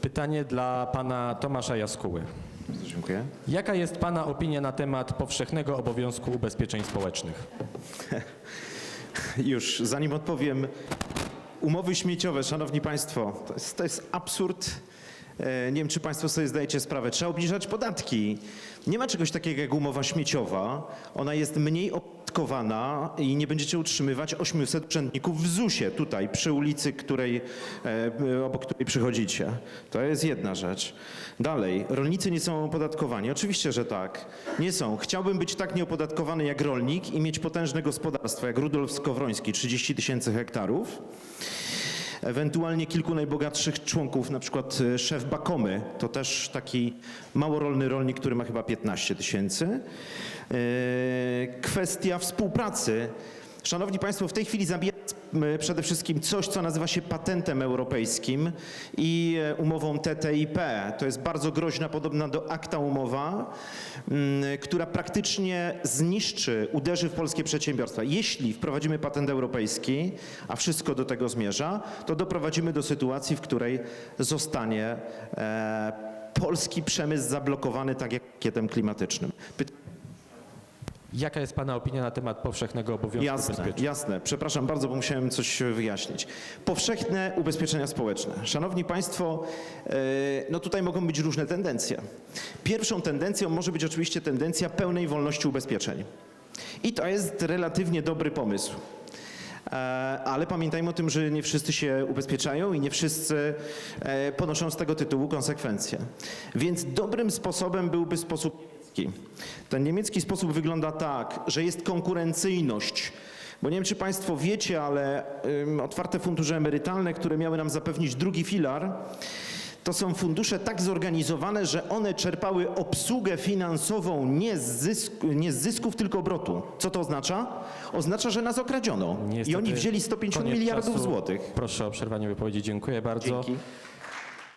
Pytanie dla pana Tomasza Jaskuły. Bardzo dziękuję. Jaka jest pana opinia na temat powszechnego obowiązku ubezpieczeń społecznych? Już, zanim odpowiem, umowy śmieciowe, szanowni państwo, to jest, to jest absurd. E, Nie wiem, czy państwo sobie zdajecie sprawę. Trzeba obniżać podatki. Nie ma czegoś takiego jak umowa śmieciowa. Ona jest mniej opodatkowana i nie będziecie utrzymywać 800 urzędników w ZUS-ie tutaj, przy ulicy, której, e, obok której przychodzicie. To jest jedna rzecz. Dalej, rolnicy nie są opodatkowani. Oczywiście, że tak. Nie są. Chciałbym być tak nieopodatkowany jak rolnik i mieć potężne gospodarstwo jak Rudolf Skowroński, 30 tysięcy hektarów. Ewentualnie kilku najbogatszych członków, na przykład e, szef Bakomy, to też taki małorolny rolnik, który ma chyba 15 tysięcy. E, Kwestia współpracy. Szanowni Państwo, w tej chwili zabija przede wszystkim coś, co nazywa się patentem europejskim i e, umową TTIP. To jest bardzo groźna, podobna do akta umowa, m, która praktycznie zniszczy, uderzy w polskie przedsiębiorstwa. Jeśli wprowadzimy patent europejski, a wszystko do tego zmierza, to doprowadzimy do sytuacji, w której zostanie e, polski przemysł zablokowany tak jak pakietem klimatycznym. Jaka jest pana opinia na temat powszechnego obowiązku Jasne, ubezpieczeń? jasne. Przepraszam bardzo, bo musiałem coś wyjaśnić. Powszechne ubezpieczenia społeczne. Szanowni Państwo, e, no tutaj mogą być różne tendencje. Pierwszą tendencją może być oczywiście tendencja pełnej wolności ubezpieczeń. I to jest relatywnie dobry pomysł. E, Ale pamiętajmy o tym, że nie wszyscy się ubezpieczają i nie wszyscy e, ponoszą z tego tytułu konsekwencje. Więc dobrym sposobem byłby sposób niemiecki. Ten niemiecki sposób wygląda tak, że jest konkurencyjność. Bo nie wiem, czy Państwo wiecie, ale ym, otwarte fundusze emerytalne, które miały nam zapewnić drugi filar, to są fundusze tak zorganizowane, że one czerpały obsługę finansową nie z, zysku, nie z zysków, tylko obrotu. Co to oznacza? Oznacza, że nas okradziono. I Niestety oni wzięli 150 koniec miliardów czasu. złotych. Proszę o przerwanie wypowiedzi. Dziękuję bardzo. Dzięki.